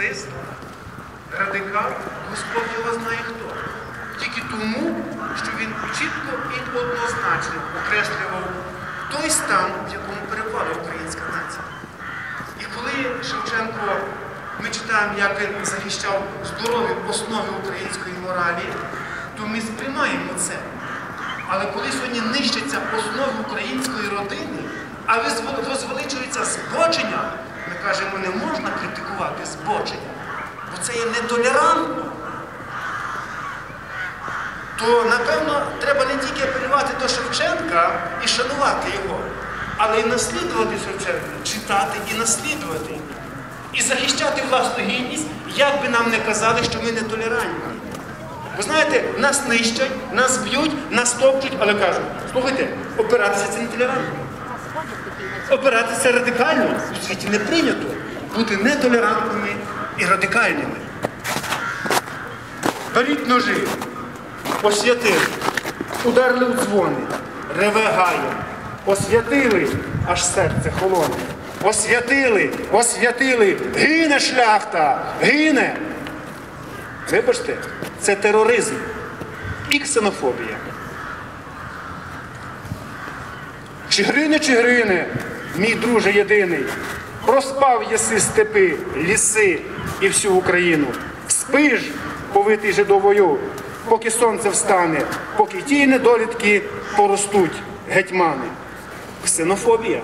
марксист, радикал, Господь його знає хто. Тільки тому, що він чітко і однозначно окреслював той стан, в якому перебувала українська нація. І коли Шевченко, ми читаємо, як він захищав здорові основи української моралі, то ми сприймаємо це. Але коли сьогодні нищаться основи української родини, а возвеличується збочення, кажемо, не можна критикувати збочення, бо це є нетолерантно. То, напевно, треба не тільки апелювати до Шевченка і шанувати його, але й наслідувати Шевченка, читати і наслідувати. І захищати власну гідність, як би нам не казали, що ми нетолерантні. Ви знаєте, нас нищать, нас б'ють, нас топчуть, але кажуть, слухайте, опиратися це нетолерантно. Опиратися радикально у світі не прийнято. Бути нетолерантними і радикальними. Беріть ножи, освятили, ударили у дзвони, реве гая, освятили, аж серце холоне. Освятили, освятили, гине шляхта, гине. Вибачте, це тероризм і ксенофобія. Чигрине, чигрине, мій друже єдиний, проспав єси степи, ліси і всю Україну. Спиш, повитий жидовою, поки сонце встане, поки ті недолітки поростуть гетьмани. Ксенофобія.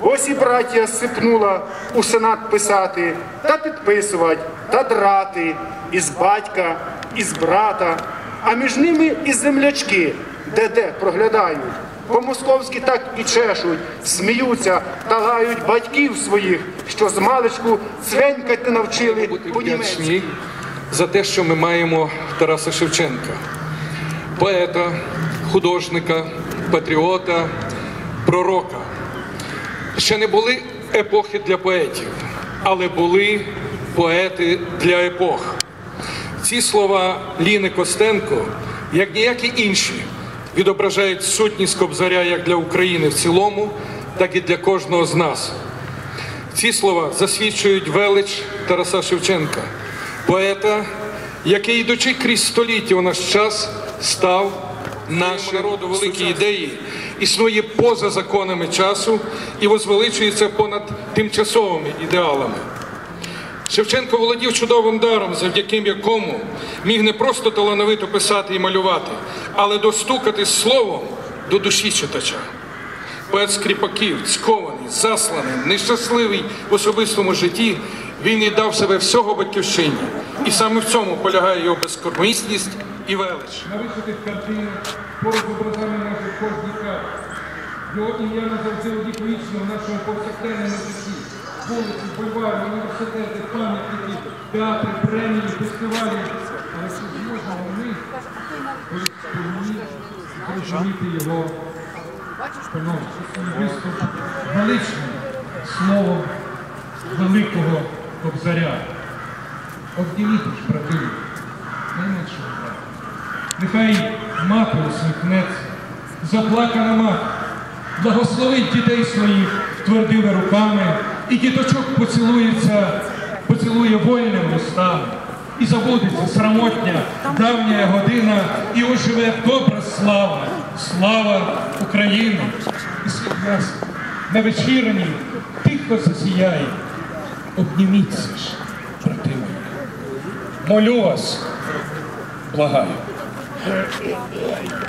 Ось і браття сипнула у сенат писати, та підписувати, та драти із батька, із брата, а між ними і землячки, де-де проглядають. По-московськи так і чешуть, сміються та лають батьків своїх, що з маличку цвенькать навчили по-німецьки. за те, що ми маємо Тараса Шевченка, поета, художника, патріота, пророка. Ще не були епохи для поетів, але були поети для епох. Ці слова Ліни Костенко, як ніякі інші, відображають сутність Кобзаря як для України в цілому, так і для кожного з нас. Ці слова засвідчують велич Тараса Шевченка, поета, який, йдучи крізь століття у наш час, став нашому народу великі ідеї, існує поза законами часу і возвеличується понад тимчасовими ідеалами. Шевченко володів чудовим даром, завдяки якому міг не просто талановито писати і малювати, але достукати словом до душі читача. Поет скріпаків, цькований, засланий, нещасливий в особистому житті, він віддав себе всього батьківщині. І саме в цьому полягає його безкормисність і велич. на вишитих картинах, поруч образами кожній карті. Його ім'я назавжди увіковічно в нашому повсякденному житті. Вулиці, бульвари, університети, пам'ятники, театри, премії, фестивалі. Але ми колись повинні зрозуміти його величним словом великого кобзаря. Обніміть ж, брати, найменшого брата. Нехай мати усміхнеться, заплакана мати, благословить дітей своїх твердими руками, і діточок поцілується, поцілує вольним устами. І забудеться срамотня, давня година, і оживе добра слава, слава України. І світ на вечірні тихо засіяє. Обніміться ж, брати мої. Молю вас, благаю.